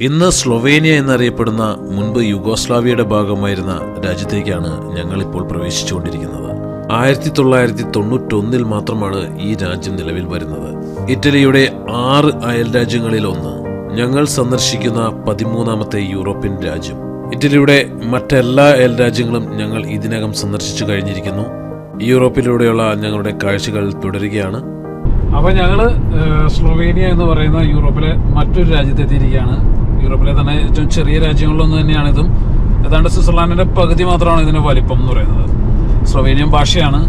ഇന്ന് സ്ലൊവേനിയ എന്നറിയപ്പെടുന്ന മുൻപ് യുഗോസ്ലാവിയയുടെ ഭാഗമായിരുന്ന രാജ്യത്തേക്കാണ് ഞങ്ങൾ ഇപ്പോൾ പ്രവേശിച്ചുകൊണ്ടിരിക്കുന്നത്. ആയിരത്തി തൊള്ളായിരത്തി തൊണ്ണൂറ്റൊന്നിൽ മാത്രമാണ് ഈ രാജ്യം നിലവിൽ വരുന്നത്. ഇറ്റലിയുടെ ആറ് അയൽ രാജ്യങ്ങളിൽ ഒന്ന്. ഞങ്ങൾ സന്ദർശിക്കുന്ന പതിമൂന്നാമത്തെ യൂറോപ്യൻ രാജ്യം. ഇറ്റലിയുടെ മറ്റെല്ലാ അയൽ രാജ്യങ്ങളും ഞങ്ങൾ ഇതിനകം സന്ദർശിച്ചു കഴിഞ്ഞിരിക്കുന്നു. യൂറോപ്പിലൂടെയുള്ള ഞങ്ങളുടെ കാഴ്ചകൾ തുടരുകയാണ്. അപ്പൊ ഞങ്ങൾ സ്ലൊവേനിയ എന്ന് പറയുന്ന യൂറോപ്പിലെ മറ്റൊരു രാജ്യത്തെത്തിയിരിക്കുകയാണ്. യൂറോപ്പിലെ തന്നെ ഏറ്റവും ചെറിയ രാജ്യങ്ങളിലൊന്ന് തന്നെയാണ് ഇതും ഏതാണ്ട് സ്വിറ്റ്സർലാൻഡിന്റെ പകുതി മാത്രമാണ് ഇതിന്റെ വലിപ്പം എന്ന് പറയുന്നത്. സ്ലൊവേനിയൻ ഭാഷയാണ്.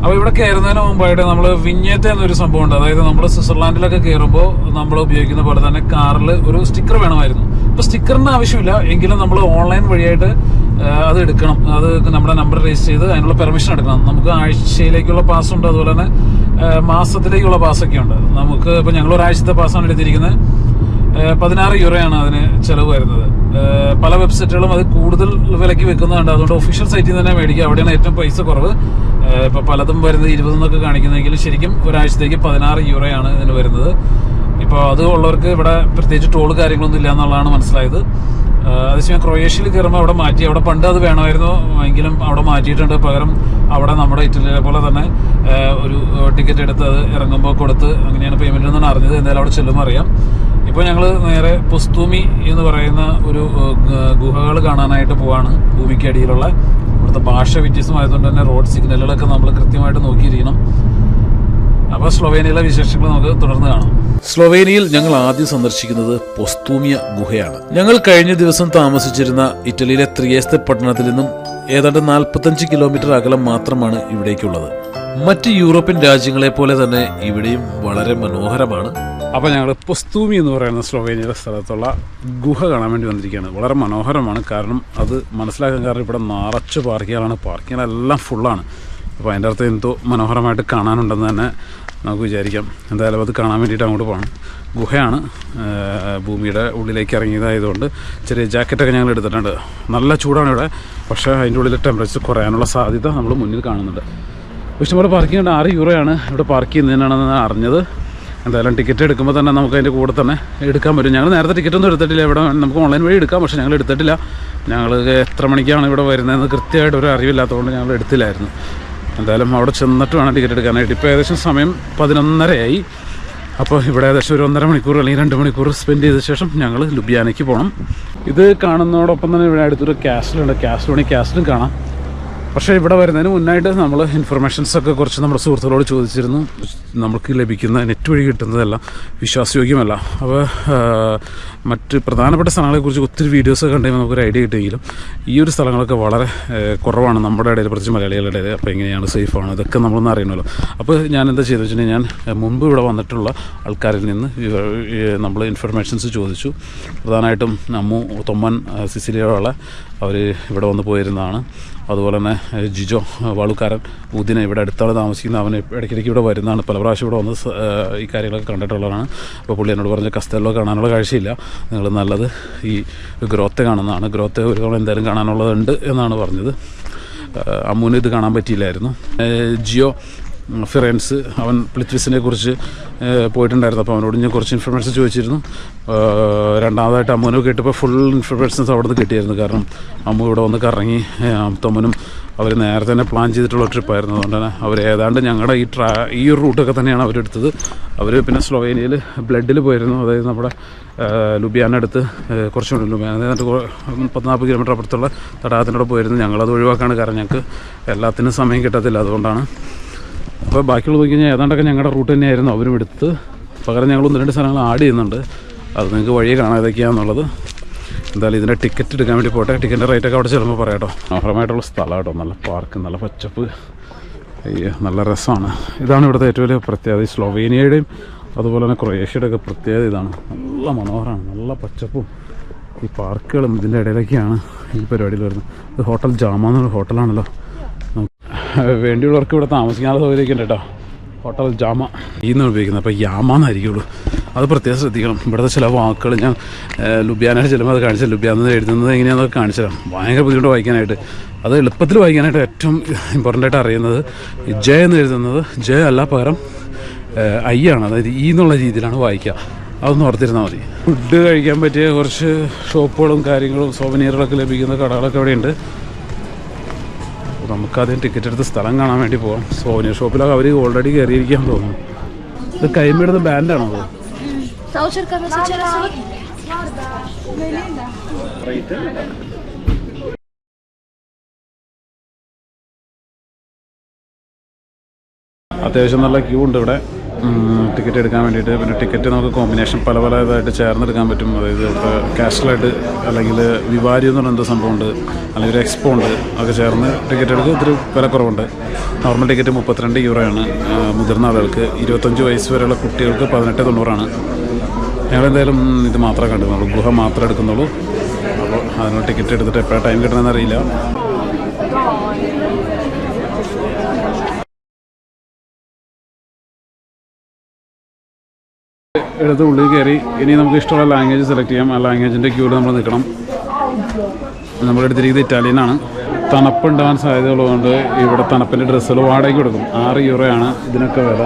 അപ്പൊ ഇവിടെ കയറുന്നതിന് മുമ്പായിട്ട് നമ്മൾ വിഞ്ഞേത്ത എന്നൊരു സംഭവം ഉണ്ട്. അതായത് നമ്മൾ സ്വിറ്റ്സർലാൻഡിലൊക്കെ കയറുമ്പോൾ നമ്മൾ ഉപയോഗിക്കുന്ന പോലെ തന്നെ കാറിൽ ഒരു സ്റ്റിക്കർ വേണമായിരുന്നു. ഇപ്പൊ സ്റ്റിക്കറിന്റെ ആവശ്യമില്ല. എങ്കിലും നമ്മൾ ഓൺലൈൻ വഴിയായിട്ട് അത് എടുക്കണം. അത് നമ്മുടെ നമ്പർ രജിസ്റ്റർ ചെയ്ത് അതിനുള്ള പെർമിഷൻ എടുക്കണം. നമുക്ക് ആഴ്ചയിലേക്കുള്ള പാസ് ഉണ്ട്. അതുപോലെ തന്നെ മാസത്തിലേക്കുള്ള ഒക്കെ ഉണ്ട്. നമുക്ക് ഇപ്പൊ ഞങ്ങൾ ഒരാഴ്ചത്തെ പാസ്സാണ് എടുത്തിരിക്കുന്നത്. പതിനാറ് യൂറോയാണ് അതിന് ചിലവ് വരുന്നത്. പല വെബ്സൈറ്റുകളും അത് കൂടുതൽ വിലയ്ക്ക് വെക്കുന്നുണ്ട് അതുകൊണ്ട് ഒഫീഷ്യൽ സൈറ്റിൽ തന്നെ മേടിക്കുക. അവിടെയാണ് ഏറ്റവും പൈസ കുറവ്. ഏഹ്, ഇപ്പൊ പലതും വരുന്നത് ഇരുപതെന്നൊക്കെ കാണിക്കുന്നെങ്കിൽ ശരിക്കും ഒരാഴ്ചത്തേക്ക് പതിനാറ് യൂറോയാണ് ഇതിന് വരുന്നത്. ഇപ്പോൾ അത് ഉള്ളവർക്ക് ഇവിടെ പ്രത്യേകിച്ച് ടോൾ കാര്യങ്ങളൊന്നും ഇല്ല എന്നുള്ളതാണ് മനസ്സിലായത്. അതേസമയം ക്രൊയേഷ്യയിൽ കയറുമ്പോൾ അവിടെ മാറ്റി അവിടെ പണ്ട് അത് വേണമായിരുന്നു. എങ്കിലും അവിടെ മാറ്റിയിട്ടുണ്ട്. പകരം അവിടെ നമ്മുടെ ഇറ്റലിയെ പോലെ തന്നെ ഒരു ടിക്കറ്റ് എടുത്ത് അത് ഇറങ്ങുമ്പോൾ കൊടുത്ത് അങ്ങനെയാണ് പേയ്മെന്റ് എന്നാണ് അറിഞ്ഞത്. എന്തായാലും അവിടെ ചെല്ലുമ്പോൾ അറിയാം. ഇപ്പോൾ ഞങ്ങൾ നേരെ പുസ്തൂമി എന്ന് പറയുന്ന ഒരു ഗുഹകൾ കാണാനായിട്ട് പോവാണ്. ഭൂമിക്കടിയിലുള്ള ഇവിടുത്തെ ഭാഷ വ്യത്യസ്തമായതുകൊണ്ട് തന്നെ റോഡ് സിഗ്നലുകളൊക്കെ നമ്മൾ കൃത്യമായിട്ട് നോക്കിയിരിക്കണം. അപ്പോൾ സ്ലൊവേനിയയിലെ വിശേഷങ്ങൾ നമുക്ക് തുടർന്ന് കാണാം. സ്ലൊവേനിയയിൽ ഞങ്ങൾ ആദ്യം സന്ദർശിക്കുന്നത് പൊസ്തൂമിയ ഗുഹയാണ്. ഞങ്ങൾ കഴിഞ്ഞ ദിവസം താമസിച്ചിരുന്ന ഇറ്റലിയിലെ ത്രിയേസ്ത പട്ടണത്തിൽ നിന്നും ഏതാണ്ട് നാൽപ്പത്തഞ്ച് കിലോമീറ്റർ അകലം മാത്രമാണ് ഇവിടേക്കുള്ളത്. മറ്റ് യൂറോപ്യൻ രാജ്യങ്ങളെ പോലെ തന്നെ ഇവിടെയും വളരെ മനോഹരമാണ്. അപ്പോൾ ഞങ്ങൾ പൊസ്തൂമി എന്ന് പറയുന്ന സ്ലോവേനിയുടെ സ്ഥലത്തുള്ള ഗുഹ കാണാൻ വേണ്ടി വന്നിരിക്കുകയാണ്. വളരെ മനോഹരമാണ്. കാരണം അത് മനസ്സിലാക്കാൻ കാരണം ഇവിടെ നിറച്ച് പാർക്കിങ്ങുകളാണ് എല്ലാം ഫുള്ളാണ്. അപ്പോൾ അതിന്റെ അർത്ഥം എന്തോ മനോഹരമായിട്ട് കാണാനുണ്ടെന്ന് തന്നെ നമുക്ക് വിചാരിക്കാം. എന്തായാലും അത് കാണാൻ വേണ്ടിയിട്ട് അങ്ങോട്ട് പോകണം ഗുഹയാണ്. ഭൂമിയുടെ ഉള്ളിലേക്ക് ഇറങ്ങിയതായതുകൊണ്ട് ചെറിയ ജാക്കറ്റൊക്കെ ഞങ്ങൾ എടുത്തിട്ടുണ്ട്. നല്ല ചൂടാണ് ഇവിടെ. പക്ഷേ അതിന്റെ ഉള്ളിൽ ടെമ്പറേച്ചർ കുറയാനുള്ള സാധ്യത നമ്മൾ മുന്നിൽ കാണുന്നുണ്ട്. ഇഷ്ടംപോലെ പാർക്കിംഗ് ഉണ്ട്. ആറ് യൂറോയാണ് ഇവിടെ പാർക്ക് ചെയ്യുന്നതിനാണെന്ന് അറിഞ്ഞത്. എന്തായാലും ടിക്കറ്റ് എടുക്കുമ്പോൾ തന്നെ നമുക്ക് അതിന്റെ കൂടെ തന്നെ എടുക്കാൻ പറ്റും. ഞങ്ങൾ നേരത്തെ ടിക്കറ്റ് ഒന്നും എടുത്തിട്ടില്ല. ഇവിടെ നമുക്ക് ഓൺലൈൻ വഴി എടുക്കാം പക്ഷേ ഞങ്ങൾ എടുത്തിട്ടില്ല. ഞങ്ങൾ എത്ര മണിക്കാണ് ഇവിടെ വരുന്നതെന്ന് കൃത്യമായിട്ട് ഒരു അറിവില്ലാത്തതുകൊണ്ട് ഞങ്ങൾ എടുത്തില്ലായിരുന്നു. എന്തായാലും അവിടെ ചെന്നിട്ട് വേണം ടിക്കറ്റ് എടുക്കാനായിട്ട്. ഇപ്പോൾ ഏകദേശം സമയം പതിനൊന്നരയായി. അപ്പോൾ ഇവിടെ ഏകദേശം ഒരു ഒന്നര മണിക്കൂർ അല്ലെങ്കിൽ രണ്ട് മണിക്കൂർ സ്പെൻഡ് ചെയ്ത ശേഷം ഞങ്ങൾ ലുബിയാനയ്ക്ക് പോകണം ഇത് കാണുന്നതോടൊപ്പം തന്നെ ഇവിടെ അടുത്തൊരു കാസ്റ്റിലുണ്ട് കാസ്റ്റിൽ വേണമെങ്കിൽ കാസ്റ്റിലും കാണാം. പക്ഷേ ഇവിടെ വരുന്നതിന് മുന്നായിട്ട് നമ്മൾ ഇൻഫർമേഷൻസൊക്കെ കുറച്ച് നമ്മുടെ സുഹൃത്തുക്കളോട് ചോദിച്ചിരുന്നു. നമുക്ക് ലഭിക്കുന്ന നെറ്റ് വഴി കിട്ടുന്നതെല്ലാം വിശ്വാസയോഗ്യമല്ല. അപ്പോൾ മറ്റ് പ്രധാനപ്പെട്ട സ്ഥലങ്ങളെക്കുറിച്ച് ഒത്തിരി വീഡിയോസ് കണ്ടെങ്കിൽ നമുക്കൊരു ഐഡിയ കിട്ടിയെങ്കിലും ഈ ഒരു സ്ഥലങ്ങളൊക്കെ വളരെ കുറവാണ് നമ്മുടെ ഇടയിൽ പ്രത്യേകിച്ച് മലയാളികളുടെ ഇടയിൽ. അപ്പോൾ എങ്ങനെയാണ് സേഫാണ് ഇതൊക്കെ നമ്മളൊന്നും അറിയണമല്ലോ. അപ്പോൾ ഞാൻ എന്താ ചെയ്തെന്ന് വെച്ചിട്ടുണ്ടെങ്കിൽ ഞാൻ മുമ്പ് ഇവിടെ വന്നിട്ടുള്ള ആൾക്കാരിൽ നിന്ന് നമ്മൾ ഇൻഫർമേഷൻസ് ചോദിച്ചു. പ്രധാനമായിട്ടും അമ്മു തൊമ്മൻ സിസിലിയുള്ള അവർ ഇവിടെ വന്ന് പോയിരുന്നതാണ്. അതുപോലെ തന്നെ ജിജോ വാളുക്കാരൻ ഉദിന ഇവിടെ അടുത്താണ് താമസിക്കുന്ന അവൻ ഇടയ്ക്കിടയ്ക്ക് ഇവിടെ വരുന്നതാണ്. പല പ്രാവശ്യം ഇവിടെ വന്ന് ഈ കാര്യങ്ങളൊക്കെ കണ്ടിട്ടുള്ളതാണ് അപ്പോൾ പുള്ളി എന്നോട് പറഞ്ഞ കസ്തലോ കാണാനുള്ള കാഴ്ചയില്ല. നിങ്ങൾ നല്ലത് ഈ ഗ്രോത്ത് കാണുന്നതാണ്. ഗ്രോത്ത് ഒരു തവണ എന്തായാലും കാണാനുള്ളതുണ്ട് എന്നാണ് പറഞ്ഞത്. അമ്മൂന് ഇത് കാണാൻ പറ്റിയില്ലായിരുന്നു. ജിയോ ഫിറൻസ് അവൻ പ്ലിറ്റ്വിസിനെ കുറിച്ച് പോയിട്ടുണ്ടായിരുന്നു. അപ്പോൾ അവനോട് ഞാൻ കുറച്ച് ഇൻഫർമേഷൻ ചോദിച്ചിരുന്നു. രണ്ടാമതായിട്ട് അമ്മുവിനെ കേട്ടപ്പോൾ ഫുൾ ഇൻഫർമേഷൻസ് അവിടെ നിന്ന് കിട്ടിയായിരുന്നു. കാരണം അമ്മു ഇവിടെ വന്ന് കറങ്ങി തൊമ്മനും അവർ നേരത്തെ തന്നെ പ്ലാൻ ചെയ്തിട്ടുള്ള ട്രിപ്പായിരുന്നു അതുകൊണ്ട് തന്നെ അവർ ഏതാണ്ട് ഞങ്ങളുടെ ഈ ട്രാ ഈ റൂട്ടൊക്കെ തന്നെയാണ് അവരെടുത്തത് അവർ പിന്നെ സ്ലോവേനിയയിൽ ബ്ലഡിൽ പോയിരുന്നു. അതായത് നമ്മുടെ ലുബിയാനടുത്ത് കുറച്ചുകൂടി ലുബിയാന. അതായത് പത്ത് നാൽപ്പത് കിലോമീറ്റർ അപ്പുറത്തുള്ള തടാകത്തിനോട് പോയിരുന്നു. ഞങ്ങളത് ഒഴിവാക്കാണ് കാരണം ഞങ്ങൾക്ക് എല്ലാത്തിനും സമയം കിട്ടത്തില്ല. അതുകൊണ്ടാണ്. അപ്പോൾ ബാക്കിയുള്ള നോക്കി കഴിഞ്ഞാൽ ഏതാണ്ടൊക്കെ ഞങ്ങളുടെ റൂട്ട് തന്നെയായിരുന്നു അവരും എടുത്ത് പകരം ഞങ്ങൾ ഒന്ന് രണ്ട് സ്ഥലങ്ങൾ ആഡ് ചെയ്യുന്നുണ്ട്. അത് നിങ്ങൾക്ക് വഴിയെ കാണാൻ ഏതൊക്കെയാണെന്നുള്ളത് എന്തായാലും ഇതിന്റെ ടിക്കറ്റ് എടുക്കാൻ വേണ്ടി പോട്ടെ. ടിക്കറ്റിന്റെ റേറ്റൊക്കെ അവിടെ ചെല്ലുമ്പോൾ പറയാം കേട്ടോ. മനോഹരമായിട്ടുള്ള സ്ഥലം കേട്ടോ. നല്ല പാർക്ക് നല്ല പച്ചപ്പ്. അയ്യോ നല്ല രസമാണ്. ഇതാണ് ഇവിടുത്തെ ഏറ്റവും വലിയ പ്രത്യേകത. ഈ സ്ലൊവേനിയയുടെയും അതുപോലെ തന്നെ ക്രൊയേഷ്യയുടെ ഒക്കെ പ്രത്യേകത ഇതാണ്. നല്ല മനോഹരമാണ്. നല്ല പച്ചപ്പും ഈ പാർക്കുകളും ഇതിന്റെ ഇടയിലൊക്കെയാണ് ഈ പരിപാടിയിൽ വരുന്നത്. ഇത് ഹോട്ടൽ ജാമ എന്നുള്ള ഹോട്ടലാണല്ലോ. വേണ്ടിയുള്ളവർക്ക് ഇവിടെ താമസിക്കാനുള്ള സൗകര്യമൊക്കെ ഉണ്ട് കേട്ടോ. ഹോട്ടൽ ജാമ. ഈ നിന്ന് ഉപയോഗിക്കുന്നത്. അപ്പോൾ യാമ എന്നായിരിക്കുള്ളൂ. അത് പ്രത്യേകം ശ്രദ്ധിക്കണം. ഇവിടുത്തെ ചില വാക്കുകൾ ഞാൻ ലുബിയാനായിട്ട് ചിലപ്പോൾ അത് കാണിച്ചത് ലുബിയാന്ന് എഴുതുന്നത് എങ്ങനെയാണെന്നൊക്കെ കാണിച്ചു തരാം ഭയങ്കര ബുദ്ധിമുട്ട് വായിക്കാനായിട്ട്. അത് എളുപ്പത്തിൽ വായിക്കാനായിട്ട് ഏറ്റവും ഇമ്പോർട്ടന്റ് ആയിട്ട് അറിയുന്നത് ജയ എന്ന് എഴുതുന്നത്. ജയ അല്ല പകരം ഐ ആണ്. അതായത് ഈ എന്നുള്ള രീതിയിലാണ് വായിക്കുക. അതൊന്ന് ഓർത്തിരുന്നാൽ മതി. ഫുഡ് കഴിക്കാൻ പറ്റിയ കുറച്ച് ഷോപ്പുകളും കാര്യങ്ങളും സോവനീറുകളൊക്കെ ലഭിക്കുന്ന കടകളൊക്കെ ഇവിടെയുണ്ട്. നമുക്കാദ്യം ടിക്കറ്റ് എടുത്ത് സ്ഥലം കാണാൻ വേണ്ടി പോകാം സോവനീർ ഷോപ്പിലൊക്കെ അവർ ഓൾറെഡി കയറിയിരിക്കാൻ തോന്നുന്നു. ഇത് കൈമേടുന്ന ബാൻഡാണോ അത്? Stavo cercando se c'era solo അത്യാവശ്യം നല്ല ക്യൂ ഉണ്ട് ഇവിടെ. ടിക്കറ്റ് എടുക്കാൻ വേണ്ടിയിട്ട്. പിന്നെ ടിക്കറ്റ് നമുക്ക് കോമ്പിനേഷൻ പല പല ഇതായിട്ട് ചേർന്നെടുക്കാൻ പറ്റും. അതായത് ഇപ്പോൾ കാഷ്വലായിട്ട് അല്ലെങ്കിൽ വിവാരി എന്ന് പറയുന്ന എന്തോ സംഭവമുണ്ട് അല്ലെങ്കിൽ ഒരു എക്സ്പോ ഉണ്ട്. അതൊക്കെ ചേർന്ന് ടിക്കറ്റ് എടുക്കുക. ഇത്തിരി വിലക്കുറവുണ്ട്. നോർമൽ ടിക്കറ്റ് മുപ്പത്തിരണ്ട് യൂറോയാണ് ആണ്. മുതിർന്ന ആളുകൾക്ക്. ഇരുപത്തഞ്ച് വയസ്സ് വരെയുള്ള കുട്ടികൾക്ക് പതിനെട്ട് തൊണ്ണൂറാണ്. ഞങ്ങൾ എന്തായാലും ഇത് മാത്രമേ കണ്ടിരുന്നുള്ളൂ. ഗുഹ മാത്രമേ എടുക്കുന്നുള്ളൂ. അപ്പോൾ അതിനുള്ള ടിക്കറ്റ് എടുത്തിട്ട് എപ്പോഴാണ് ടൈം കിട്ടണമെന്ന് അറിയില്ല. എടുത്ത് ഉള്ളിൽ കയറി. ഇനി നമുക്ക് ഇഷ്ടമുള്ള ലാംഗ്വേജ് സെലക്ട് ചെയ്യാം. ആ ലാംഗ്വേജിന്റെ ക്യൂവിൽ നമ്മൾ നിൽക്കണം. നമ്മൾ എടുത്തിരിക്കുന്നത് ഇറ്റാലിയനാണ് തണുപ്പുണ്ടാവാൻ സാധ്യതയുള്ളതുകൊണ്ട് ഇവിടെ തണുപ്പിന്റെ ഡ്രസ്സുകൾ വാടകയ്ക്ക് കൊടുക്കും. ആറ് യൂറോയാണ് ഇതിനൊക്കെ വില.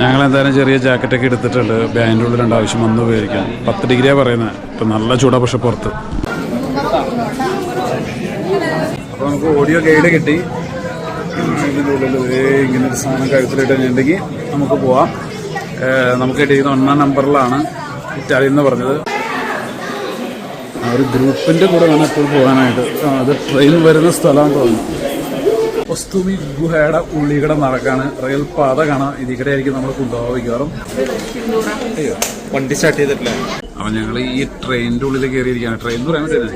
ഞങ്ങൾ എന്തായാലും ചെറിയ ജാക്കറ്റൊക്കെ എടുത്തിട്ടുണ്ട്. ബാഗിന്റെ ഉള്ളിൽ രണ്ട് ആവശ്യം വന്ന് ഉപയോഗിക്കാം. പത്ത് ഡിഗ്രിയാണ് പറയുന്നത്. ഇപ്പം നല്ല ചൂടാ പക്ഷെ പുറത്ത്. അപ്പോൾ നമുക്ക് ഓഡിയോ ഗൈഡ് കിട്ടി. ഇങ്ങനെ ഒരു സാധനം കഴുത്തിലിട്ടുണ്ടെങ്കിൽ നമുക്ക് പോവാം. നമുക്ക് കിട്ടിയിരിക്കുന്ന ഒന്നാം നമ്പറിലാണ്. ഇറ്റാലി എന്ന് പറഞ്ഞത്. ഒരു ഗ്രൂപ്പിന്റെ കൂടെ വേണം എപ്പോഴും പോകാനായിട്ട്. അത് ട്രെയിൻ വരുന്ന സ്ഥലമാണ് തോന്നുന്നു. വസ്തുമി ഗുഹയുടെ ഉള്ളിക്കടെ നടക്കാണ്. റെയിൽ പാത കാണാം ഇതിക്കടെ ആയിരിക്കും നമ്മൾ കൊണ്ടുപോകാൻ അയ്യോ. വണ്ടി സ്റ്റാർട്ട് ചെയ്തിട്ടില്ല? അപ്പം ഞങ്ങൾ ഈ ട്രെയിനിന്റെ ഉള്ളിൽ കയറിയിരിക്കുകയാണ് ട്രെയിൻ എന്ന് പറയാൻ പറ്റില്ല.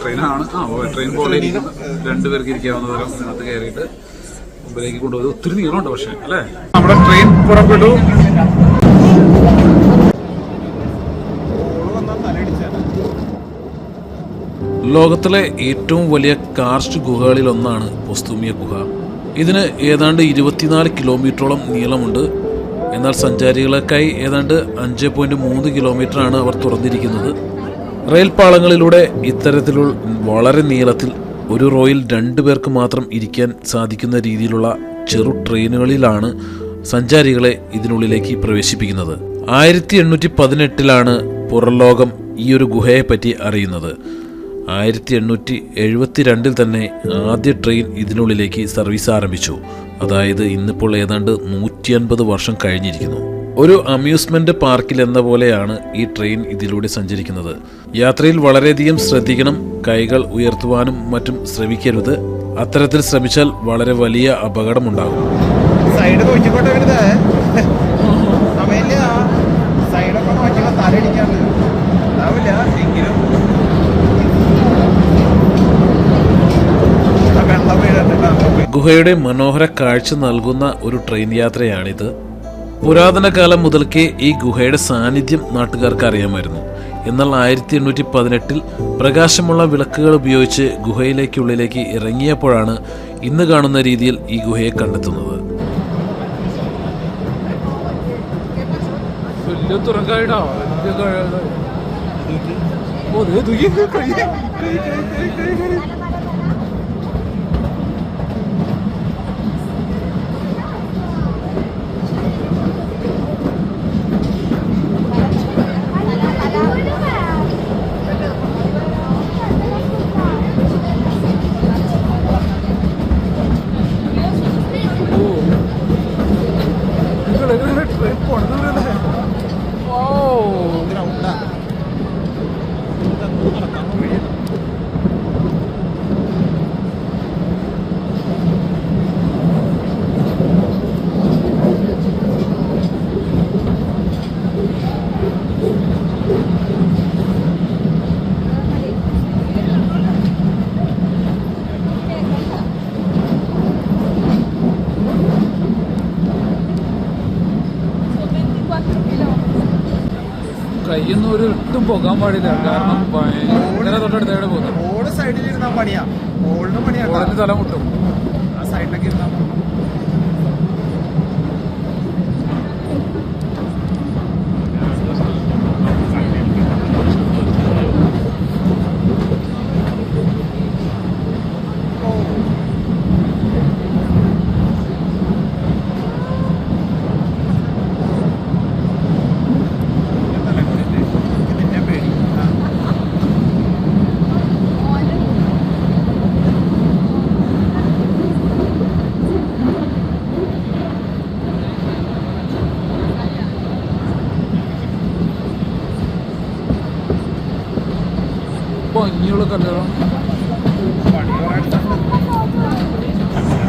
ട്രെയിനാണ്. ആ ഓ, ട്രെയിൻ പോലെ ഇരിക്കുന്നു രണ്ടുപേർക്ക് ഇരിക്കാവുന്ന തരം ഇതിനകത്ത് കയറിയിട്ട് മുമ്പിലേക്ക് കൊണ്ടുപോകുന്നത് ഒത്തിരി നീളമുണ്ട് പക്ഷെ അല്ലേ? നമ്മുടെ ട്രെയിൻ പുറപ്പെട്ടു. ലോകത്തിലെ ഏറ്റവും വലിയ കാർസ്റ്റ് ഗുഹകളിൽ ഒന്നാണ് പൊസ്തുമിയ ഗുഹ. ഇതിന് ഏതാണ്ട് ഇരുപത്തിനാല് കിലോമീറ്ററോളം നീളമുണ്ട്. എന്നാൽ സഞ്ചാരികൾക്കായി ഏതാണ്ട് അഞ്ച് പോയിന്റ് മൂന്ന് കിലോമീറ്ററാണ് അവർ തുറന്നിരിക്കുന്നത്. റെയിൽ പാളങ്ങളിലൂടെ ഇത്തരത്തിലുള്ള വളരെ നീളത്തിൽ ഒരു റോയിൽ രണ്ടു പേർക്ക് മാത്രം ഇരിക്കാൻ സാധിക്കുന്ന രീതിയിലുള്ള ചെറു ട്രെയിനുകളിലാണ് സഞ്ചാരികളെ ഇതിനുള്ളിലേക്ക് പ്രവേശിപ്പിക്കുന്നത്. ആയിരത്തി എണ്ണൂറ്റി പതിനെട്ടിലാണ് പുറംലോകം ഈ ഒരു ഗുഹയെപ്പറ്റി അറിയുന്നത്. ആയിരത്തി എണ്ണൂറ്റി എഴുപത്തി രണ്ടിൽ തന്നെ ആദ്യ ട്രെയിൻ ഇതിനുള്ളിലേക്ക് സർവീസ് ആരംഭിച്ചു. അതായത് ഇന്നിപ്പോൾ ഏതാണ്ട് നൂറ്റി അൻപത് വർഷം കഴിഞ്ഞിരിക്കുന്നു. ഒരു അമ്യൂസ്മെന്റ് പാർക്കിൽ എന്ന പോലെയാണ് ഈ ട്രെയിൻ ഇതിലൂടെ സഞ്ചരിക്കുന്നത്. യാത്രയിൽ വളരെയധികം ശ്രദ്ധിക്കണം കൈകൾ ഉയർത്തുവാനും മറ്റും ശ്രമിക്കരുത്. അത്തരത്തിൽ ശ്രമിച്ചാൽ വളരെ വലിയ അപകടമുണ്ടാകും സൈഡ് നോക്കിക്കോട്ടെ സമയമില്ല. സൈഡൊക്കെ നോക്കിയാൽ തലയിടിക്കാണ്ട്. ഉണ്ടാവില്ല. എങ്കിലും ആ വെള്ളം വീഴണ്ട ഗുഹയുടെ മനോഹര കാഴ്ച നൽകുന്ന ഒരു ട്രെയിൻ യാത്രയാണിത്. പുരാതന കാലം മുതൽക്കേ ഈ ഗുഹയുടെ സാന്നിധ്യം നാട്ടുകാർക്ക് അറിയാമായിരുന്നു. എന്നാൽ ആയിരത്തി എണ്ണൂറ്റി പതിനെട്ടിൽ പ്രകാശമുള്ള വിളക്കുകൾ ഉപയോഗിച്ച് ഗുഹയിലേക്കുള്ളിലേക്ക് ഇറങ്ങിയപ്പോഴാണ് ഇന്ന് കാണുന്ന രീതിയിൽ ഈ ഗുഹയെ കണ്ടെത്തുന്നത്. കയ്യൊന്നും ഒരു ഒട്ടും പോകാൻ പാടില്ല. കാരണം ഭയങ്കര എവിടെ പോകുന്നത് ഓട് സൈഡിൽ ഇരുന്നാ പണിയാ. ഓടിന് പണിയാ ഓടിന് തല മുട്ടും. ആ സൈഡിലൊക്കെ ഇരുന്നാ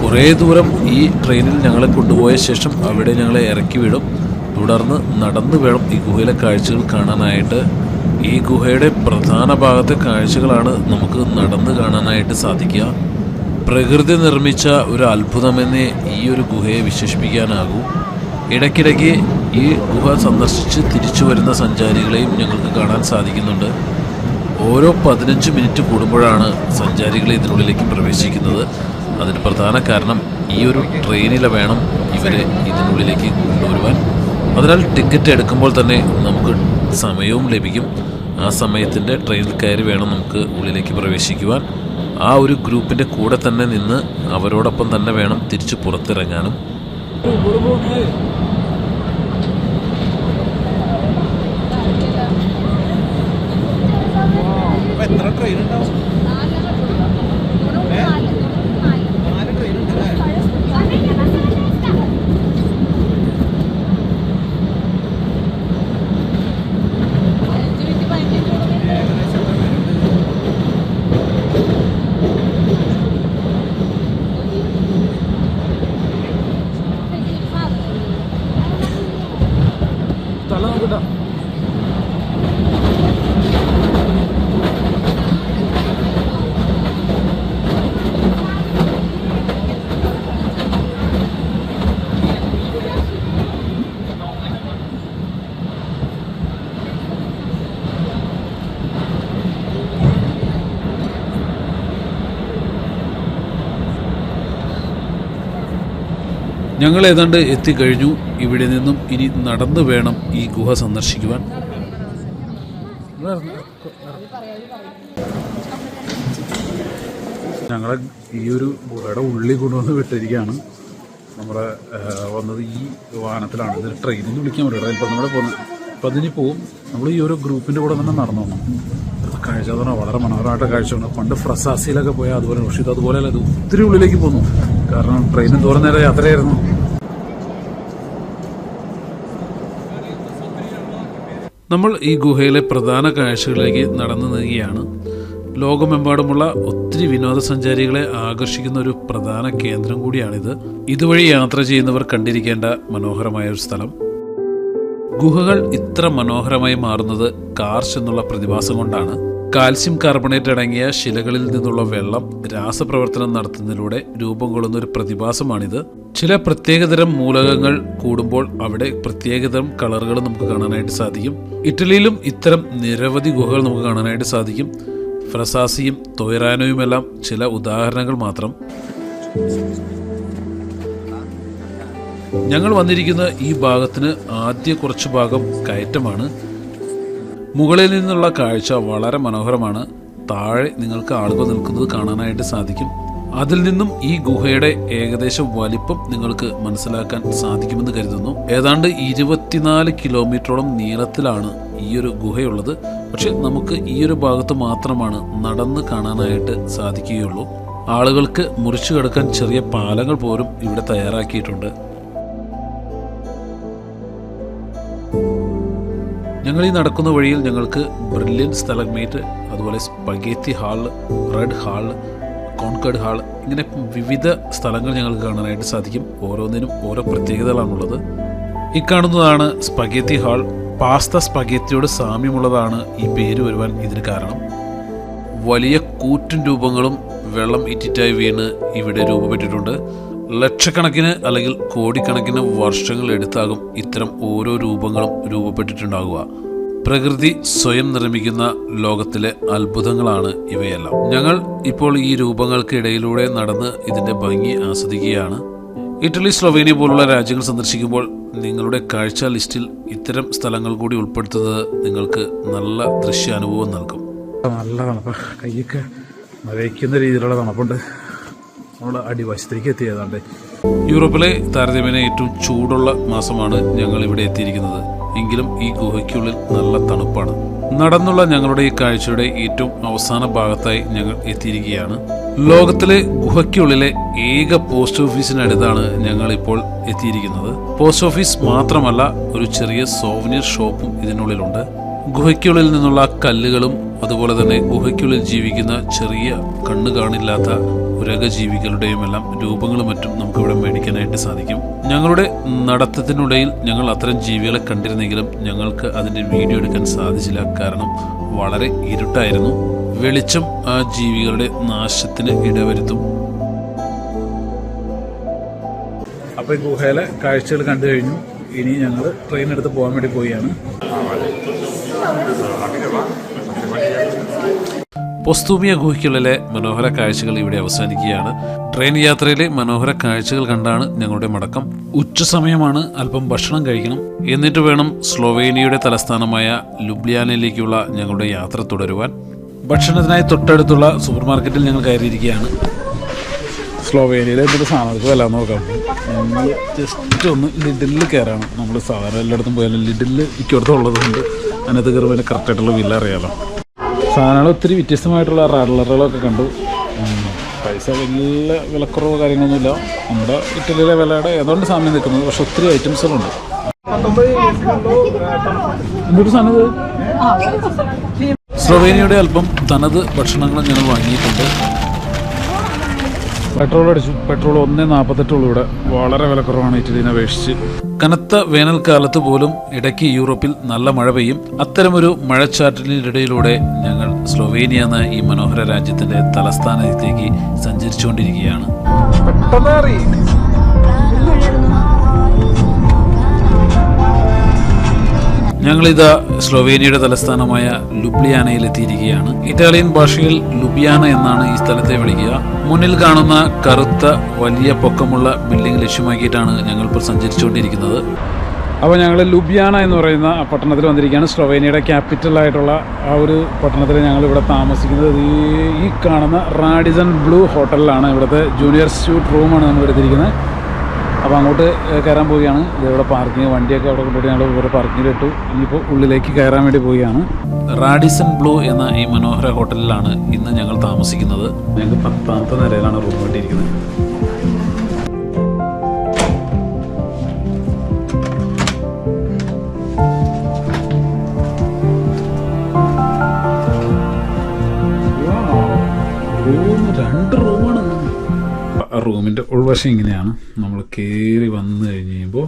കുറേ ദൂരം ഈ ട്രെയിനിൽ ഞങ്ങളെ കൊണ്ടുപോയ ശേഷം അവിടെ ഞങ്ങളെ ഇറക്കി വിടും. തുടർന്ന് നടന്നു വേണം ഈ ഗുഹയിലെ കാഴ്ചകൾ കാണാനായിട്ട്. ഈ ഗുഹയുടെ പ്രധാന ഭാഗത്തെ കാഴ്ചകളാണ് നമുക്ക് നടന്നു കാണാനായിട്ട് സാധിക്കുക. പ്രകൃതി നിർമ്മിച്ച ഒരു അത്ഭുതമെന്നേ ഈ ഒരു ഗുഹയെ വിശേഷിപ്പിക്കാനാകൂ. ഇടയ്ക്കിടയ്ക്ക് ഈ ഗുഹ സന്ദർശിച്ച് തിരിച്ചു വരുന്ന സഞ്ചാരികളെയും ഞങ്ങൾക്ക് കാണാൻ സാധിക്കുന്നുണ്ട്. ഓരോ പതിനഞ്ച് മിനിറ്റ് കൂടുമ്പോഴാണ് സഞ്ചാരികൾ ഇതിനുള്ളിലേക്ക് പ്രവേശിക്കുന്നത്. അതിന് പ്രധാന കാരണം ഈ ഒരു ട്രെയിനിലെ വേണം ഇവരെ ഇതിനുള്ളിലേക്ക് കൊണ്ടുവരുവാൻ. അതിനാൽ ടിക്കറ്റ് എടുക്കുമ്പോൾ തന്നെ നമുക്ക് സമയവും ലഭിക്കും. ആ സമയത്തിന്റെ ട്രെയിനിൽ കയറി വേണം നമുക്ക് ഉള്ളിലേക്ക് പ്രവേശിക്കുവാൻ. ആ ഒരു ഗ്രൂപ്പിന്റെ കൂടെ തന്നെ നിന്ന് അവരോടൊപ്പം തന്നെ വേണം തിരിച്ച് പുറത്തിറങ്ങാനും അപ്പൊ എത്ര ട്രെയിൻ ഉണ്ടാവും നാല് ട്രെയിൻ ഉണ്ടല്ലേ ഏകദേശം എത്ര പേരുണ്ട് തല നോക്കട്ട ഞങ്ങൾ ഏതാണ്ട് എത്തിക്കഴിഞ്ഞു. ഇവിടെ നിന്നും ഇനി നടന്നു വേണം ഈ ഗുഹ സന്ദർശിക്കുവാൻ. ഞങ്ങൾ ഈ ഒരു ഗുഹയുടെ ഉള്ളിൽ കൊണ്ടുവന്ന് വിട്ടിരിക്കുകയാണ്. നമ്മുടെ വന്നത് ഈ വാഹനത്തിലാണ്. ട്രെയിനിൽ വിളിക്കാൻ പറ്റില്ല. ഇപ്പം നമ്മുടെ അപ്പം അതിന് പോവും. നമ്മൾ ഈ ഒരു ഗ്രൂപ്പിന്റെ കൂടെ തന്നെ നടന്നു പോകണം കാഴ്ച തന്നെ വളരെ മനോഹരമായിട്ട് കാഴ്ചയാണ് പണ്ട് ഫ്രസാസിയിലൊക്കെ പോയാൽ അതുപോലെ പക്ഷേ ഇത് അതുപോലെയല്ല ഇത് ഒത്തിരി ഉള്ളിലേക്ക് പോന്നു. കാരണം ട്രെയിനിൽ ദൂരം നേരെ യാത്രയായിരുന്നു. നമ്മൾ ഈ ഗുഹയിലെ പ്രധാന കാഴ്ചകളിലേക്ക് നടന്നു നീങ്ങുകയാണ്. ലോകമെമ്പാടുമുള്ള ഒത്തിരി വിനോദസഞ്ചാരികളെ ആകർഷിക്കുന്ന ഒരു പ്രധാന കേന്ദ്രം കൂടിയാണിത്. ഇതുവഴി യാത്ര ചെയ്യുന്നവർ കണ്ടിരിക്കേണ്ട മനോഹരമായ ഒരു സ്ഥലം. ഗുഹകൾ ഇത്ര മനോഹരമായി മാറുന്നത് കാർഷ് എന്നുള്ള പ്രതിഭാസം കൊണ്ടാണ്. കാൽസ്യം കാർബണേറ്റ് അടങ്ങിയ ശിലകളിൽ നിന്നുള്ള വെള്ളം രാസപ്രവർത്തനം നടത്തുന്നതിലൂടെ രൂപം കൊള്ളുന്ന ഒരു പ്രതിഭാസമാണിത്. ചില പ്രത്യേകതരം മൂലകങ്ങൾ കൂടുമ്പോൾ അവിടെ പ്രത്യേകതരം കളറുകൾ നമുക്ക് കാണാനായിട്ട് സാധിക്കും. ഇറ്റലിയിലും ഇത്തരം നിരവധി ഗുഹകൾ നമുക്ക് കാണാനായിട്ട് സാധിക്കും. ഫ്രസാസിയും തൊയറാനോയുമെല്ലാം ചില ഉദാഹരണങ്ങൾ മാത്രം. ഞങ്ങൾ വന്നിരിക്കുന്ന ഈ ഭാഗത്തിന് ആദ്യ കുറച്ച് ഭാഗം കയറ്റമാണ്. മുകളിൽ നിന്നുള്ള കാഴ്ച വളരെ മനോഹരമാണ്. താഴെ നിങ്ങൾക്ക് ആളുകൾ നിൽക്കുന്നത് കാണാനായിട്ട് സാധിക്കും. അതിൽ നിന്നും ഈ ഗുഹയുടെ ഏകദേശം വലിപ്പം നിങ്ങൾക്ക് മനസ്സിലാക്കാൻ സാധിക്കുമെന്ന് കരുതുന്നു. ഏതാണ്ട് ഇരുപത്തിനാല് കിലോമീറ്ററോളം നീളത്തിലാണ് ഈ ഒരു ഗുഹയുള്ളത്. പക്ഷെ നമുക്ക് ഈ ഒരു ഭാഗത്ത് മാത്രമാണ് നടന്ന് കാണാനായിട്ട് സാധിക്കുകയുള്ളൂ. ആളുകൾക്ക് മുറിച്ചു കിടക്കാൻ ചെറിയ പാലങ്ങൾ പോലും ഇവിടെ തയ്യാറാക്കിയിട്ടുണ്ട്. ഞങ്ങൾ ഈ നടക്കുന്ന വഴിയിൽ ഞങ്ങൾക്ക് ബ്രില്യൻ സ്ഥലമേറ്റ് അതുപോലെ spaghetti hall red hall Concord hall ഇങ്ങനെ വിവിധ സ്ഥലങ്ങൾ ഞങ്ങൾക്ക് കാണാനായിട്ട് സാധിക്കും. ഓരോന്നിനും ഓരോ പ്രത്യേകതകളാണുള്ളത്. ഈ കാണുന്നതാണ് സ്പഗേത്തി ഹാൾ. പാസ്ത സ്പഗേത്തിയോട് സാമ്യമുള്ളതാണ് ഈ പേര് വരുവാൻ ഇതിന് കാരണം. വലിയ കൂറ്റൻ രൂപങ്ങളും വെള്ളം ഇറ്റിറ്റായി വീണ് ഇവിടെ രൂപപ്പെട്ടിട്ടുണ്ട്. ലക്ഷക്കണക്കിന് അല്ലെങ്കിൽ കോടിക്കണക്കിന് വർഷങ്ങൾ എടുത്താകും ഇത്തരം ഓരോ രൂപങ്ങളും രൂപപ്പെട്ടിട്ടുണ്ടാകുക. പ്രകൃതി സ്വയം നിർമ്മിക്കുന്ന ലോകത്തിലെ അത്ഭുതങ്ങളാണ് ഇവയെല്ലാം. ഞങ്ങൾ ഇപ്പോൾ ഈ രൂപങ്ങൾക്കിടയിലൂടെ നടന്ന് ഇതിന്റെ ഭംഗി ആസ്വദിക്കുകയാണ്. ഇറ്റലി സ്ലൊവേനിയ പോലുള്ള രാജ്യങ്ങൾ സന്ദർശിക്കുമ്പോൾ നിങ്ങളുടെ കാഴ്ച ലിസ്റ്റിൽ ഇത്തരം സ്ഥലങ്ങൾ കൂടി ഉൾപ്പെടുത്തുന്നത് നിങ്ങൾക്ക് നല്ല ദൃശ്യാനുഭവം നൽകും. നല്ല തണുപ്പ്. കൈയൊക്കെ മരയ്ക്കുന്ന രീതിയിലുള്ള തണുപ്പുണ്ട്. നമ്മൾ അടിവശത്തേക്ക് എത്തിയതാണ്ട്. യൂറോപ്പിലെ താരതമ്യേന ഏറ്റവും ചൂടുള്ള മാസമാണ് ഞങ്ങൾ ഇവിടെ എത്തിയിരിക്കുന്നത്. എങ്കിലും ഈ ഗുഹയ്ക്കുള്ളിൽ നല്ല തണുപ്പാണ്. നടന്നുള്ള ഞങ്ങളുടെ ഈ കാഴ്ചയുടെ ഏറ്റവും അവസാന ഭാഗത്തായി ഞങ്ങൾ എത്തിയിരിക്കുകയാണ്. ലോകത്തിലെ ഗുഹയ്ക്കുള്ളിലെ ഏക പോസ്റ്റ് ഓഫീസിനടുത്താണ് ഞങ്ങൾ ഇപ്പോൾ എത്തിയിരിക്കുന്നത്. പോസ്റ്റ് ഓഫീസ് മാത്രമല്ല ഒരു ചെറിയ സോവനിയർ ഷോപ്പും ഇതിനുള്ളിലുണ്ട്. ഗുഹയ്ക്കുള്ളിൽ നിന്നുള്ള കല്ലുകളും അതുപോലെ തന്നെ ഗുഹയ്ക്കുള്ളിൽ ജീവിക്കുന്ന ചെറിയ കണ്ണു കാണില്ലാത്ത ഉരകജീവികളുടെയും എല്ലാം രൂപങ്ങളും മറ്റും നമുക്കിവിടെ മേടിക്കാനായിട്ട് സാധിക്കും. ഞങ്ങളുടെ നടത്തത്തിനിടയിൽ ഞങ്ങൾ അത്തരം ജീവികളെ കണ്ടിരുന്നെങ്കിലും ഞങ്ങൾക്ക് അതിന്റെ വീഡിയോ എടുക്കാൻ സാധിച്ചില്ല. കാരണം വളരെ ഇരുട്ടായിരുന്നു. വെളിച്ചം ആ ജീവികളുടെ നാശത്തിന് ഇടവരുത്തും. അപ്പോൾ ഈ ഗുഹയിലെ കാഴ്ചകൾ കണ്ടു കഴിഞ്ഞു. ഇനി ഞങ്ങൾ ട്രെയിൻ എടുത്ത് പോകാൻ വേണ്ടി പോവുകയാണ്. പൊസ്തൂമിയ ഗുഹയ്ക്കുള്ളിലെ മനോഹര കാഴ്ചകൾ ഇവിടെ അവസാനിക്കുകയാണ്. ട്രെയിൻ യാത്രയിലെ മനോഹര കാഴ്ചകൾ കണ്ടാണ് ഞങ്ങളുടെ മടക്കം. ഉച്ച സമയമാണ് അല്പം ഭക്ഷണം കഴിക്കണം. എന്നിട്ട് വേണം സ്ലോവേനിയയുടെ തലസ്ഥാനമായ ലുബ്ലിയാനയിലേക്കുള്ള ഞങ്ങളുടെ യാത്ര തുടരുവാൻ. ഭക്ഷണത്തിനായി തൊട്ടടുത്തുള്ള സൂപ്പർ മാർക്കറ്റിൽ ഞങ്ങൾ കയറിയിരിക്കുകയാണ്. സ്ലോവേനിയയിലെ എന്തൊരു സാധനങ്ങൾക്ക് വില നോക്കാം. നമ്മൾ ജസ്റ്റ് ഒന്ന് ലിഡിലിൽ കയറാണ്. നമ്മൾ സാധാരണ എല്ലായിടത്തും പോയാലും ലിഡിലിൽ ഇക്കടത്തുള്ളത് കൊണ്ട് അതിനകത്ത് കയറുമ്പോൾ അതിന് കറക്റ്റായിട്ടുള്ള വില അറിയാലോ. സാധനങ്ങൾ ഒത്തിരി വ്യത്യസ്തമായിട്ടുള്ള റാഡലറുകളൊക്കെ കണ്ടു. പൈസ വലിയ വിലക്കുറവ് കാര്യങ്ങളൊന്നുമില്ല. നമ്മുടെ ഇറ്റലിയിലെ വിലയുടെ ഏതാണ്ട് സാമ്യം നിൽക്കുന്നത് പക്ഷെ ഒത്തിരി ഐറ്റംസുകളുണ്ട് എന്തൊരു സാധനം ഇത്? സ്ലൊവേനിയയുടെ അല്പം തനത് ഭക്ഷണങ്ങൾ ഞങ്ങൾ വാങ്ങിയിട്ടുണ്ട്. പെട്രോൾ അടിച്ചു. പെട്രോൾ ഒന്നേ നാൽപ്പത്തെട്ടുള്ളൂ ഇവിടെ. വളരെ വിലക്കുറവാണ് ഇറ്റലിനെ അപേക്ഷിച്ച്. കനത്ത വേനൽക്കാലത്ത് പോലും ഇടയ്ക്ക് യൂറോപ്പിൽ നല്ല മഴ പെയ്യും. അത്തരമൊരു മഴച്ചാറ്റലിനിടയിലൂടെ ഞങ്ങൾ സ്ലൊവേനിയ എന്ന ഈ മനോഹര രാജ്യത്തിന്റെ തലസ്ഥാനത്തേക്ക് സഞ്ചരിച്ചുകൊണ്ടിരിക്കുകയാണ്. ഞങ്ങളിതാ സ്ലൊവേനിയയുടെ തലസ്ഥാനമായ ലുബ്ലിയാനയിൽ എത്തിയിരിക്കുകയാണ് ഇറ്റാലിയൻ ഭാഷയിൽ ലുബിയാന എന്നാണ് ഈ സ്ഥലത്തെ വിളിക്കുക. മുന്നിൽ കാണുന്ന കറുത്ത വലിയ പൊക്കമുള്ള ബിൽഡിംഗ് ലക്ഷ്യമാക്കിയിട്ടാണ് ഞങ്ങൾ ഇപ്പോൾ സഞ്ചരിച്ചുകൊണ്ടിരിക്കുന്നത്. അപ്പോൾ ഞങ്ങൾ ലുബിയാന എന്ന് പറയുന്ന പട്ടണത്തിൽ വന്നിരിക്കുകയാണ്. സ്ലൊവേനിയയുടെ ക്യാപിറ്റലായിട്ടുള്ള ആ ഒരു പട്ടണത്തിൽ ഞങ്ങൾ ഇവിടെ താമസിക്കുന്നത്. ഈ കാണുന്ന റാഡിസൺ ബ്ലൂ ഹോട്ടലിലാണ് ഇവിടുത്തെ ജൂനിയർ സ്യൂട്ട് റൂമാണ് നമ്മൾ എടുത്തിരിക്കുന്നത്. അപ്പോൾ അങ്ങോട്ട് കയറാൻ പോവുകയാണ്. ഇവിടെ പാർക്കിംഗ് വണ്ടിയൊക്കെ അവിടെ കൊണ്ടുപോയി ഞങ്ങൾ ഇവിടെ പാർക്കിങ്ങിലിട്ടു ഇനിയിപ്പോൾ ഉള്ളിലേക്ക് കയറാൻ വേണ്ടി പോവുകയാണ്. റാഡിസൺ ബ്ലൂ എന്ന ഈ മനോഹര ഹോട്ടലിലാണ് ഇന്ന് ഞങ്ങൾ താമസിക്കുന്നത്. ഞങ്ങൾക്ക് പത്താമത്തെ നിലയിലാണ് റൂം വേണ്ടിയിരിക്കുന്നത് റൂമിന്റെ ഉൾവശം ഇങ്ങനെയാണ്. നമ്മൾ കയറി വന്നു കഴിഞ്ഞ് കഴിയുമ്പോൾ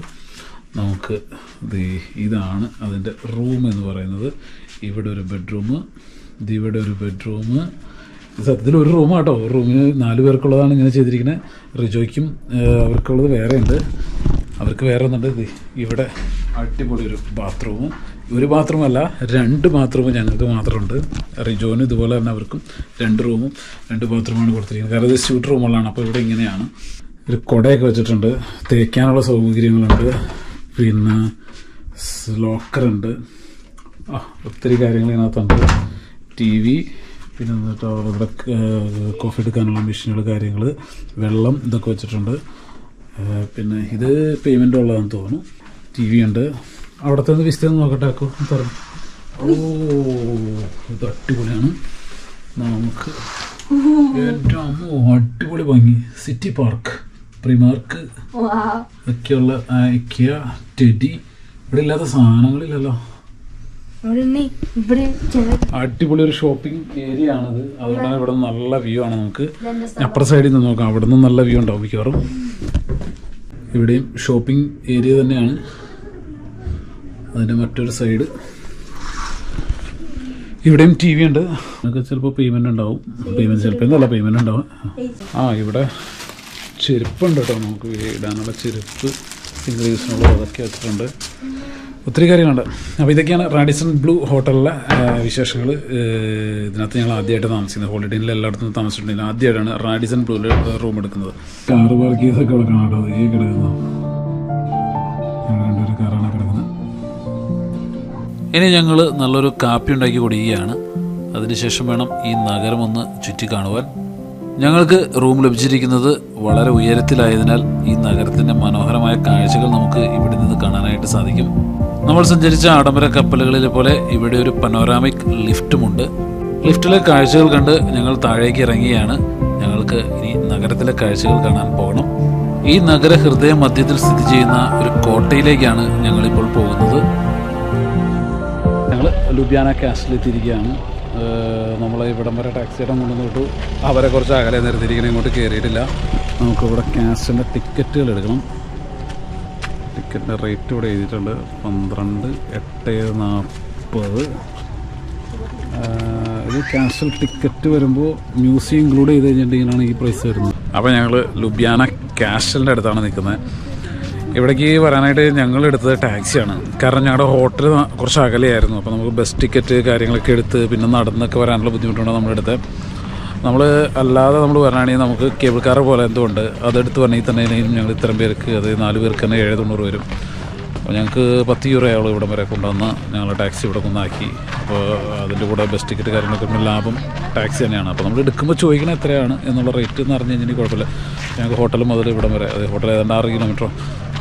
നമുക്ക് ഇതാണ് അതിന്റെ റൂം എന്ന് പറയുന്നത്. ഇവിടെ ഒരു ബെഡ്റൂം ഇത് ഇവിടെ ഒരു ബെഡ്റൂം. സത്യത്തിൽ ഒരു റൂം കേട്ടോ റൂമിന് നാല് പേർക്കുള്ളതാണ് ഇങ്ങനെ ചെയ്തിരിക്കുന്നത് റിജോയ്ക്കും അവർക്കുള്ളത് വേറെ ഉണ്ട് അവർക്ക് വേറെ ഒന്നുണ്ട് ദേ ഇവിടെ അടിപൊളി ഒരു ബാത്റൂം. ഒരു ബാത്റൂമല്ല രണ്ട് ബാത്റൂം ഞങ്ങൾക്ക് മാത്രമുണ്ട്. റിജോനും ഇതുപോലെ തന്നെ അവർക്കും രണ്ട് റൂമും രണ്ട് ബാത്റൂമാണ് കൊടുത്തിരിക്കുന്നത്. കാരണം ഇത് സ്യൂട്ട് റൂമുകളാണ് അപ്പോൾ ഇവിടെ ഇങ്ങനെയാണ്. ഒരു കുടയൊക്കെ വെച്ചിട്ടുണ്ട്. തേക്കാനുള്ള സൗകര്യങ്ങളുണ്ട്. പിന്നെ ലോക്കറുണ്ട്. ആ ഒത്തിരി കാര്യങ്ങൾ ഇതിനകത്തുണ്ട്. ടി വി പിന്നെ എന്നിട്ട് ഇവിടെ കോഫി എടുക്കാനുള്ള മെഷീനുകൾ കാര്യങ്ങൾ വെള്ളം ഇതൊക്കെ വെച്ചിട്ടുണ്ട്. പിന്നെ ഇത് പേയ്മെന്റ് ഉള്ളതാണെന്ന് തോന്നുന്നു. ടി വി ഉണ്ട്. അവിടുത്തെ ഒന്ന് വിസ്തീർണം നോക്കട്ടെ ആക്കോ തുറന്നു ഓ ഇത് അടിപൊളിയാണ്. നമുക്ക് ഏറ്റവും അടിപൊളി ഭംഗി. സിറ്റി പാർക്ക് പ്രിമാർക്ക് ഒക്കെയുള്ള ഐക്യ ടെഡി. ഇവിടെ ഇല്ലാത്ത സാധനങ്ങളില്ലല്ലോ അടിപൊളി ഒരു ഷോപ്പിംഗ് ഏരിയ ആണത് അതുകൊണ്ടാണ് ഇവിടെ. നല്ല വ്യൂ ആണ് നമുക്ക്. അപ്പുറ സൈഡിൽ നിന്ന് നോക്കാം. അവിടെ നിന്ന് നല്ല വ്യൂ ഉണ്ടാവും മിക്കവാറും. ഇവിടെയും ഷോപ്പിംഗ് ഏരിയ തന്നെയാണ്. അതിന്റെ മറ്റൊരു സൈഡ് ഇവിടെയും ടി വി ഉണ്ട്. നമുക്ക് ചിലപ്പോൾ പേയ്മെന്റ് ഉണ്ടാവും. പേയ്മെന്റ് ചിലപ്പോൾ എന്നല്ല പേയ്മെന്റ് ഉണ്ടാവും. ആ ഇവിടെ ചെരുപ്പുണ്ട് കേട്ടോ. നമുക്ക് ഇടാനുള്ള ചെരുപ്പ് സിംഗിൾ യൂസിനുള്ള അതൊക്കെ വെച്ചിട്ടുണ്ട്. ഒത്തിരി കാര്യങ്ങളുണ്ട്. അപ്പോൾ ഇതൊക്കെയാണ് റാഡിസൺ ബ്ലൂ ഹോട്ടലിലെ വിശേഷങ്ങൾ ഇതിനകത്ത് ഞങ്ങൾ ആദ്യമായിട്ട് താമസിക്കുന്നത്. ഹോളിഡേ ഇന്നിൽ എല്ലായിടത്തും താമസിച്ചിട്ടുണ്ടെങ്കിൽ ആദ്യമായിട്ടാണ് റാഡിസൺ ബ്ലൂവിൽ റൂം എടുക്കുന്നത്. കാർ പാർക്ക് ചെയ്തൊക്കെ കിടക്കണം കേട്ടോ. ഈ കിടക്കുന്നു. രണ്ടുപേരും കാറാണ് കിടക്കുന്നത്. ഇനി ഞങ്ങൾ നല്ലൊരു കാപ്പി ഉണ്ടാക്കി കുടിക്കുകയാണ്. അതിനുശേഷം വേണം ഈ നഗരം ഒന്ന് ചുറ്റിക്കാണുവാൻ ഞങ്ങൾക്ക് റൂം ലഭിച്ചിരിക്കുന്നത് വളരെ ഉയരത്തിലായതിനാൽ ഈ നഗരത്തിന്റെ മനോഹരമായ കാഴ്ചകൾ നമുക്ക് ഇവിടെ നിന്ന് കാണാനായിട്ട് സാധിക്കും. നമ്മൾ സഞ്ചരിച്ച ആഡംബര കപ്പലുകളിലെ പോലെ ഇവിടെ ഒരു പനോറാമിക് ലിഫ്റ്റുമുണ്ട് ലിഫ്റ്റിലെ കാഴ്ചകൾ കണ്ട് ഞങ്ങൾ താഴേക്ക് ഇറങ്ങിയാണ്. ഞങ്ങൾക്ക് ഇനി നഗരത്തിലെ കാഴ്ചകൾ കാണാൻ പോകണം. ഈ നഗര ഹൃദയ മധ്യത്തിൽ സ്ഥിതി ചെയ്യുന്ന ഒരു കോട്ടയിലേക്കാണ് ഞങ്ങളിപ്പോൾ പോകുന്നത്. ലുബിയാന കാസ്റ്റിൽ എത്തിയിരിക്കുകയാണ്. നമ്മൾ ഇവിടം വരെ ടാക്സി ഇടം കൊണ്ടുവന്നിട്ടു അവരെ കുറച്ച് അകലെ നിർത്തിയിരിക്കണം ഇങ്ങോട്ട് കയറിയിട്ടില്ല നമുക്കിവിടെ ക്യാസ്റ്റിന്റെ ടിക്കറ്റുകൾ എടുക്കണം. ടിക്കറ്റിന്റെ റേറ്റ് ഇവിടെ എഴുതിയിട്ടുണ്ട്. പന്ത്രണ്ട് എട്ട് നാൽപ്പത്. ഇത് ക്യാൻസൽ ടിക്കറ്റ് വരുമ്പോൾ മ്യൂസിയം ഇൻക്ലൂഡ് ചെയ്ത് കഴിഞ്ഞിട്ടുണ്ടെങ്കിലാണ് ഈ പ്രൈസ് വരുന്നത്. അപ്പോൾ ഞങ്ങൾ ലുബിയാന കാസ്റ്റലിന്റെ അടുത്താണ് നിൽക്കുന്നത്. ഇവിടേക്ക് വരാനായിട്ട് ഞങ്ങൾ എടുത്തത് ടാക്സിയാണ്. കാരണം ഞങ്ങളുടെ ഹോട്ടൽ കുറച്ച് അകലെയായിരുന്നു. അപ്പോൾ നമുക്ക് ബസ് ടിക്കറ്റ് കാര്യങ്ങളൊക്കെ എടുത്ത് പിന്നെ നടന്നൊക്കെ വരാനുള്ള ബുദ്ധിമുട്ടുണ്ട് നമ്മളെടുത്ത് നമ്മൾ അല്ലാതെ നമ്മൾ വരാണെങ്കിൽ നമുക്ക് കേബിൾ കാർ പോലെ എന്തുകൊണ്ട് അതെടുത്ത് വരണമെങ്കിൽ തന്നെ ഞങ്ങൾ ഇത്രയും പേർക്ക് അത് നാല് പേർക്ക് തന്നെ ഏഴ് തൊണ്ണൂറ് വരും. അപ്പോൾ ഞങ്ങൾക്ക് പത്ത് യൂറോ ആവുള്ളൂ ഇവിടം വരെ കൊണ്ടുവന്ന് ഞങ്ങൾ ടാക്സി ഇവിടെ കൊണ്ടാക്കി അപ്പോൾ അതിന്റെ കൂടെ ബസ് ടിക്കറ്റ് കാര്യങ്ങളൊക്കെ പിന്നെ ലാഭം ടാക്സി തന്നെയാണ്. അപ്പോൾ നമ്മൾ എടുക്കുമ്പോൾ ചോദിക്കണത് എത്രയാണ് എന്നുള്ള റേറ്റ് എന്ന് പറഞ്ഞു കഴിഞ്ഞാൽ കുഴപ്പമില്ല. ഞങ്ങൾക്ക് ഹോട്ടൽ മുതൽ ഇവിടം വരെ അത് ഹോട്ടൽ ഏതാണ്ട് ആറ് കിലോമീറ്ററോ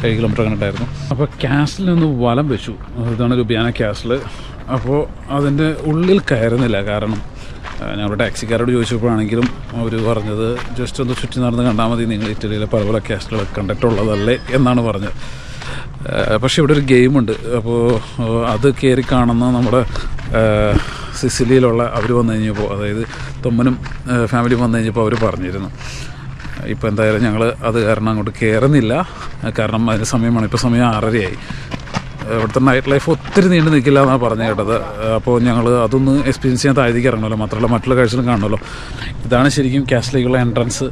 ഏഴ് കിലോമീറ്റർ അങ്ങനെ ഉണ്ടായിരുന്നു അപ്പോൾ ക്യാഷിൽ നിന്ന് വലം വെച്ചു. ഇതാണ് ലുബിയാന ക്യാഷിൽ അപ്പോൾ അതിന്റെ ഉള്ളിൽ കയറുന്നില്ല. കാരണം ഞങ്ങളുടെ ടാക്സിക്കാരോട് ചോദിച്ചപ്പോഴാണെങ്കിലും അവർ പറഞ്ഞത് ജസ്റ്റ് ഒന്ന് ചുറ്റി നടന്ന് കണ്ടാൽ മതി. നിങ്ങൾ ഇറ്റലിയിലെ പല പല ക്യാസ്റ്റുകൾ കണ്ടിട്ടുള്ളതല്ലേ? എന്നാണ് പറഞ്ഞത്. പക്ഷേ ഇവിടെ ഒരു ഗെയിമുണ്ട് അപ്പോൾ അത് കയറി കാണുന്ന നമ്മുടെ സിസിലിയിലുള്ള അവർ വന്നു കഴിഞ്ഞപ്പോൾ അതായത് തൊമ്മനും ഫാമിലി വന്നു കഴിഞ്ഞപ്പോൾ അവർ പറഞ്ഞിരുന്നു. ഇപ്പോൾ എന്തായാലും ഞങ്ങൾ അത് കാരണം അങ്ങോട്ട് കയറുന്നില്ല കാരണം അതിന് സമയമാണ്. ഇപ്പോൾ സമയം ആറരയായി. ഇവിടുത്തെ നൈറ്റ് ലൈഫ് ഒത്തിരി നീണ്ടു നിൽക്കില്ല എന്നാണ് പറഞ്ഞു കേട്ടത്. അപ്പോൾ ഞങ്ങൾ അതൊന്ന് എക്സ്പീരിയൻസ് ചെയ്യാൻ താഴേക്ക് ഇറങ്ങണമല്ലോ. മാത്രമല്ല മറ്റുള്ള കാഴ്ചകളും കാണണമല്ലോ. ഇതാണ് ശരിക്കും ക്യാഷിലേക്കുള്ള എൻട്രൻസ്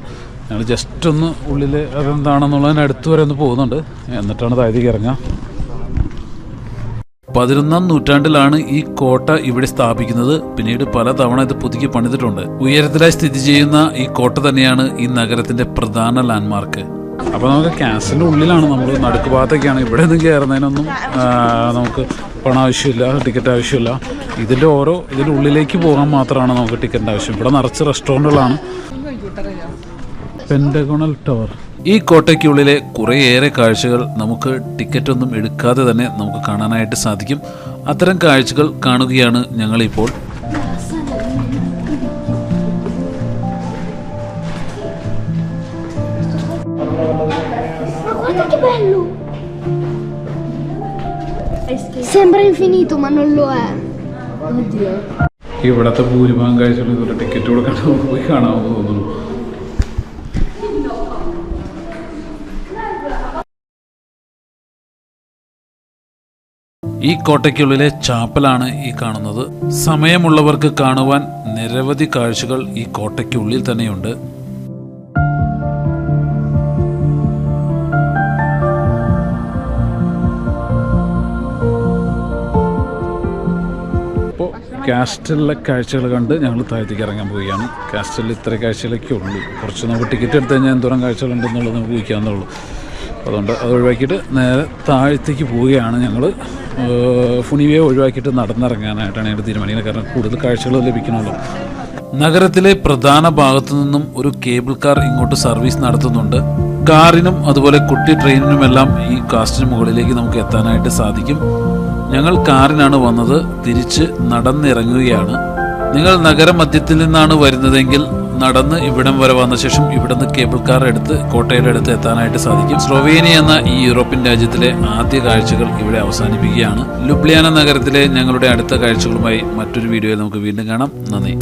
ഞങ്ങൾ ജസ്റ്റ് ഒന്ന് ഉള്ളിൽ അതെന്താണെന്നുള്ളതിന് അടുത്ത് വരെ ഒന്ന് പോകുന്നുണ്ട്. എന്നിട്ടാണ് താഴേക്ക് ഇറങ്ങുക. പതിനൊന്നാം നൂറ്റാണ്ടിലാണ് ഈ കോട്ട ഇവിടെ സ്ഥാപിക്കുന്നത്. പിന്നീട് പലതവണ ഇത് പുതുക്കി പണിതിട്ടുണ്ട്. ഉയരത്തിലായി സ്ഥിതി ചെയ്യുന്ന ഈ കോട്ട തന്നെയാണ് ഈ നഗരത്തിന്റെ പ്രധാന ലാൻഡ്മാർക്ക് അപ്പോൾ നമുക്ക് ക്യാസിന്റെ ഉള്ളിലാണ് നമ്മൾ നടുക്ക് ഭാഗത്തൊക്കെയാണ് ഇവിടെ നിന്ന് കയറുന്നതിനൊന്നും നമുക്ക് പണം ആവശ്യമില്ല ടിക്കറ്റ് ആവശ്യമില്ല. ഇതിന്റെ ഓരോ ഇതിന്റെ ഉള്ളിലേക്ക് പോകാൻ മാത്രമാണ് നമുക്ക് ടിക്കറ്റിന്റെ ആവശ്യം. ഇവിടെ നിറച്ച് റെസ്റ്റോറന്റുകളാണ് പെൻഡഗോണൽ ടവർ ഈ കോട്ടയ്ക്കുള്ളിലെ കുറേയേറെ കാഴ്ചകൾ നമുക്ക് ടിക്കറ്റ് ഒന്നും എടുക്കാതെ തന്നെ നമുക്ക് കാണാനായിട്ട് സാധിക്കും. അത്തരം കാഴ്ചകൾ കാണുകയാണ് ഞങ്ങളിപ്പോൾ. ഇവിടത്തെ ഭൂരിഭാഗം കാഴ്ചകൾ ഇതുവരെ ടിക്കറ്റ് കൊടുക്കാണ്ട് നമുക്ക് പോയി കാണാമെന്ന് തോന്നുന്നു. ഈ കോട്ടയ്ക്കുള്ളിലെ ചാപ്പലാണ് ഈ കാണുന്നത്. സമയമുള്ളവർക്ക് കാണുവാൻ നിരവധി കാഴ്ചകൾ ഈ കോട്ടയ്ക്കുള്ളിൽ തന്നെയുണ്ട്. കാസ്റ്റലിലെ കാഴ്ചകൾ കണ്ട് ഞങ്ങൾ താഴത്തേക്ക് ഇറങ്ങാൻ പോവുകയാണ്. കാസ്റ്റലിൽ ഇത്ര കാഴ്ചകളൊക്കെ ഉള്ളൂ. കുറച്ച് നമുക്ക് ടിക്കറ്റ് എടുത്തു കഴിഞ്ഞാൽ എന്തോരം കാഴ്ചകളുണ്ടെന്നുള്ളത് നമുക്ക് ഊഹിക്കാവുന്നുള്ളൂ അതുകൊണ്ട് അത് ഒഴിവാക്കിയിട്ട് നേരെ താഴത്തേക്ക് പോവുകയാണ് ഞങ്ങൾ ഫുണിവയെ ഒഴിവാക്കിയിട്ട് നടന്നിറങ്ങാനായിട്ടാണ് ഞങ്ങൾ തീരുമാനിക്കുന്നത്. കാരണം കൂടുതൽ കാഴ്ചകൾ ലഭിക്കണമല്ലോ നഗരത്തിലെ പ്രധാന ഭാഗത്തു നിന്നും ഒരു കേബിൾ കാർ ഇങ്ങോട്ട് സർവീസ് നടത്തുന്നുണ്ട്. കാറിനും അതുപോലെ കുട്ടി ട്രെയിനിനുമെല്ലാം ഈ കാസ്റ്റിന് മുകളിലേക്ക് നമുക്ക് എത്താനായിട്ട് സാധിക്കും. ഞങ്ങൾ കാറിനാണ് വന്നത്. തിരിച്ച് നടന്നിറങ്ങുകയാണ്. നിങ്ങൾ നഗരമധ്യത്തിൽ നിന്നാണ് വരുന്നതെങ്കിൽ നടന്ന് ഇവിടം വരെ വന്ന ശേഷം ഇവിടുന്ന് കേബിൾ കാർ എടുത്ത് കോട്ടയുടെ അടുത്ത് എത്താനായിട്ട് സാധിക്കും. സ്ലോവേനിയ എന്ന ഈ യൂറോപ്യൻ രാജ്യത്തിലെ ആദ്യ കാഴ്ചകൾ ഇവിടെ അവസാനിപ്പിക്കുകയാണ്. ലുബ്ലിയാന നഗരത്തിലെ ഞങ്ങളുടെ അടുത്ത കാഴ്ചകളുമായി മറ്റൊരു വീഡിയോയിൽ നമുക്ക് വീണ്ടും കാണാം. നന്ദി.